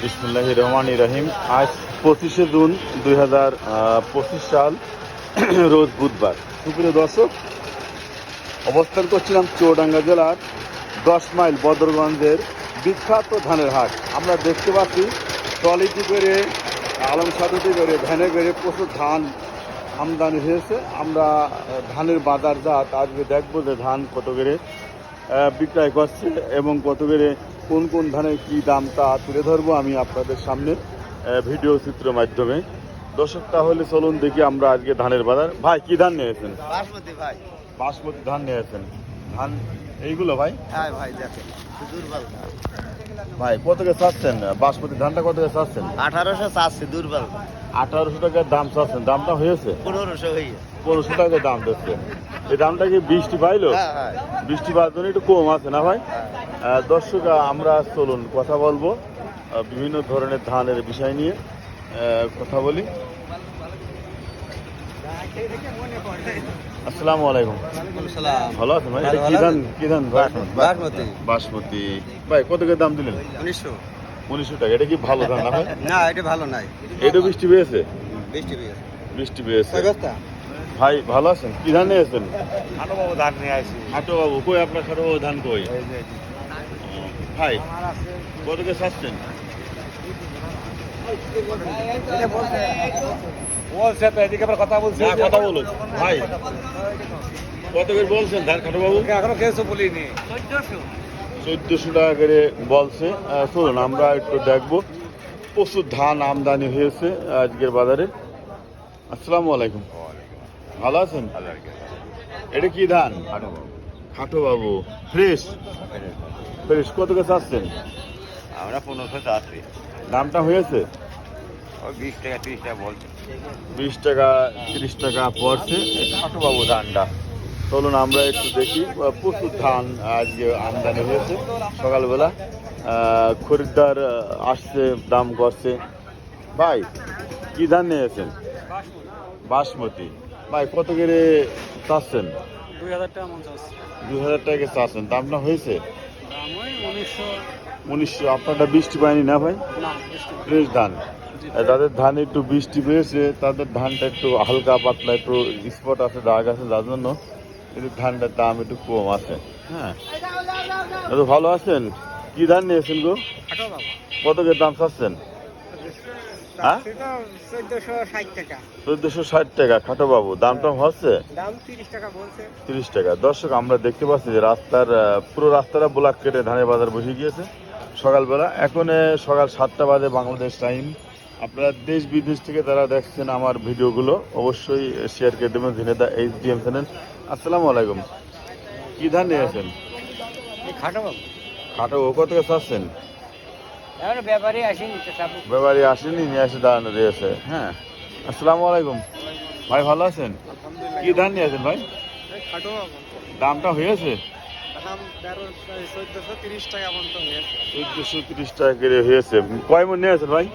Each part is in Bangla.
বিসমুল্লাহ রহমান রহিম আজ পঁচিশে জুন দুই হাজার পঁচিশ সাল, রোজ বুধবার। সুপ্রিয় দর্শক, অবস্থান করছিলাম চৌডাঙ্গা জেলার দশ মাইল বদরগঞ্জের বিখ্যাত ধানের হাট। আমরা দেখতে পাচ্ছি ট্রলিটি করে, আলম সাদুটি করে, ভ্যানে করে প্রচুর ধান আমদানি হয়েছে। আমরা ধানের বাজার জাত আজকে দেখব যে ধান কত করে বিক্রয় করছে এবং কত করে কোন কোন ধানের কি দাম তা তুলে ধরবো আমি আপনাদের সামনে ভিডিও চিত্র মাধ্যমে। দর্শক তাহলে চলুন দেখি আমরা আজকে ধানের বাজার। ভাই কি ধান নিয়েছেন? বাসমতি ভাই। বাসমতি ধান নিয়েছেন। ধান এইগুলো ভাই? হ্যাঁ ভাই দেখেন দুর্বল ভাই কত করে চাচ্ছেন? বাসমতি ধানটা কত করে চাচ্ছেন? আঠারোশো চারশি দুর্বল। আঠারোশো টাকার দাম চাচ্ছেন। দামটা হয়েছে? পনেরোশো হয়ে পনেরোশো টাকা দাম দিচ্ছে। এই দামটা কি বৃষ্টি পাইলো? হ্যাঁ হ্যাঁ। বৃষ্টি পাওয়ার জন্য একটু কম আছে না ভাই? দর্শক আমরা চলুন কথা বলব বিভিন্ন ধরনের ধানের বিষয় নিয়ে কথা বলি। আসসালামু আলাইকুম। ভালো আছেন ভাই? কি ধান? কি ধান? বাসমতি। বাসমতি। ভাই কত করে দাম দিলেন? উনিশশো। উনিশশো টাকা। এটা কি ভালো ধান না ভাই? না এটা ভালো নাই। এটা বৃষ্টি পেয়েছে? বৃষ্টি পেয়ে বৃষ্টি পেয়েছে। ভাই ভালো আছেন? কি ধান নিয়েছেন আটো বাবু ধান নিয়ে আসি খাটো বাবু কই আপনার খাটো বাবু ধান কই? ভাই কত করে আবার কথা বলছি। হ্যাঁ, কথা বলুন। ভাই কত করে বলছেন ধান খাটো বাবু এখনও কেসও বলিনি। চোদ্দশো। টাকা করে বলছে। চলুন আমরা একটু দেখব। প্রচুর ধান আমদানি হয়েছে আজকের বাজারে। আসসালামু আলাইকুম। ভালো আছেন? এটা কি ধান? খাটো বাবু ফ্রেশ। ফ্রেশ কত করে চাচ্ছেন আমরা পনেরোশো চারশি দামটা হয়েছে? বিশ টাকা ত্রিশ টাকা বলছে। বিশ টাকা তিরিশ টাকা পড়ছে। খাটো বাবু ধানটা। চলুন আমরা একটু দেখি প্রচুর ধান আজকে আমদানি হয়েছে। সকালবেলা খরিদ্দার আসছে দাম করছে। ভাই কি ধান নিয়েছেন বাসমতি। ভাই কত করে চাচ্ছেন? দুই হাজার টাকা মন চাচ্ছে। দু হাজার টাকা চাচ্ছেন। দামটা হয়েছে? দাম ওই উনিশশো উনিশশো আপনারটা বৃষ্টি পায়নি না ভাই? ফ্রেশ ধান। যাদের ধান একটু বৃষ্টি পেয়েছে তাদের ধানটা একটু হালকা পাতলা একটু স্পট আছে দাগ আছে যার জন্য ধানটার দাম একটু কম আছে। হ্যাঁ। ভালো আছেন? কি ধান নিয়েছেন গো? কত দাম চাচ্ছেন? হ্যাঁ? চোদ্দশো ষাট টাকা। খাটো বাবু দামটা হচ্ছে? দাম তিরিশ টাকা তিরিশ টাকা। দর্শক আমরা দেখতে পাচ্ছি যে রাস্তার পুরো রাস্তাটা ব্লক কেটে ধানের বাজার বসে গিয়েছে। সকালবেলা এখন সকাল সাতটা বাজে বাংলাদেশ টাইম। আপনারা দেশ বিদেশ থেকে যারা দেখছেন আমার ভিডিওগুলো। অবশ্যই শেয়ার করে দেবেন। Jhenaidah H D M channel আসসালামু আলাইকুম। কি ধান নিয়েছেন খাটো বাবু খাটো ও কত চাচ্ছেন? এবার ব্যাপারে আসেনি তো সব। ব্যাপারী আসেনি নিয়ে আসে দাঁড়ানো রয়েছে। হ্যাঁ আসসালামু আলাইকুম। ভাই ভালো আছেন? কি ধান নিয়েছেন ভাই? দামটা হয়েছে? দাম চোদ্দশো তিরিশ টাকা হয়েছে। চোদ্দশো তিরিশ টাকা করে হয়েছে। কয় মন নিয়েছেন ভাই?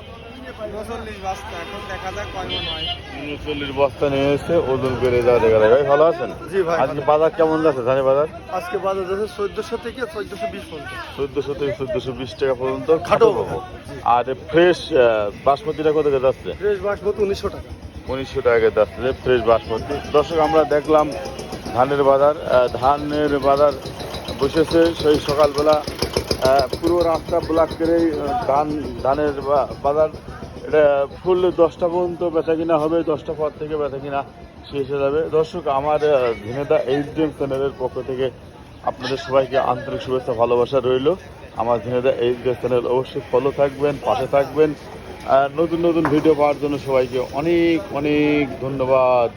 উনচল্লিশ বাস্তা নিয়ে এসে ওজন করে যা দেখা যায় ভাই ভালো আছেন? জি ভাই, আজকে বাজার কেমন যাচ্ছে ধানের বাজার? আজকে বাজার যাচ্ছে চোদ্দশো থেকে চোদ্দশো বিশ পর্যন্ত। চোদ্দশো থেকে চোদ্দশো বিশ টাকা পর্যন্ত খাটো পাবো। আর ফ্রেশ বাসমতিটা কত করে যাচ্ছে? ফ্রেশ বাসমতি উনিশশো টাকা। উনিশশো টাকা যাচ্ছে ফ্রেশ বাসমতি। দর্শক আমরা দেখলাম ধানের বাজার ধানের বাজার বসেছে। সেই সকালবেলা পুরো রাস্তা ব্লক আহ, ধান ধানের বাজার এটা ফুল দশটা পর্যন্ত ব্যথা কিনা হবে, দশটা পর থেকে ব্যথা কিনা শেষ হয়ে যাবে। দর্শক, আমার ভিনেদা এইচ ডি চ্যানেলের পক্ষ থেকে আপনাদের সবাইকে আন্তরিক শুভেচ্ছা, ভালোবাসা রইল। আমার ভিনেদা এইচ ডি চ্যানেল অবশ্যই ফলো থাকবেন, পাশে থাকবেন। নতুন নতুন ভিডিও পাওয়ার জন্য সবাইকে অনেক অনেক ধন্যবাদ।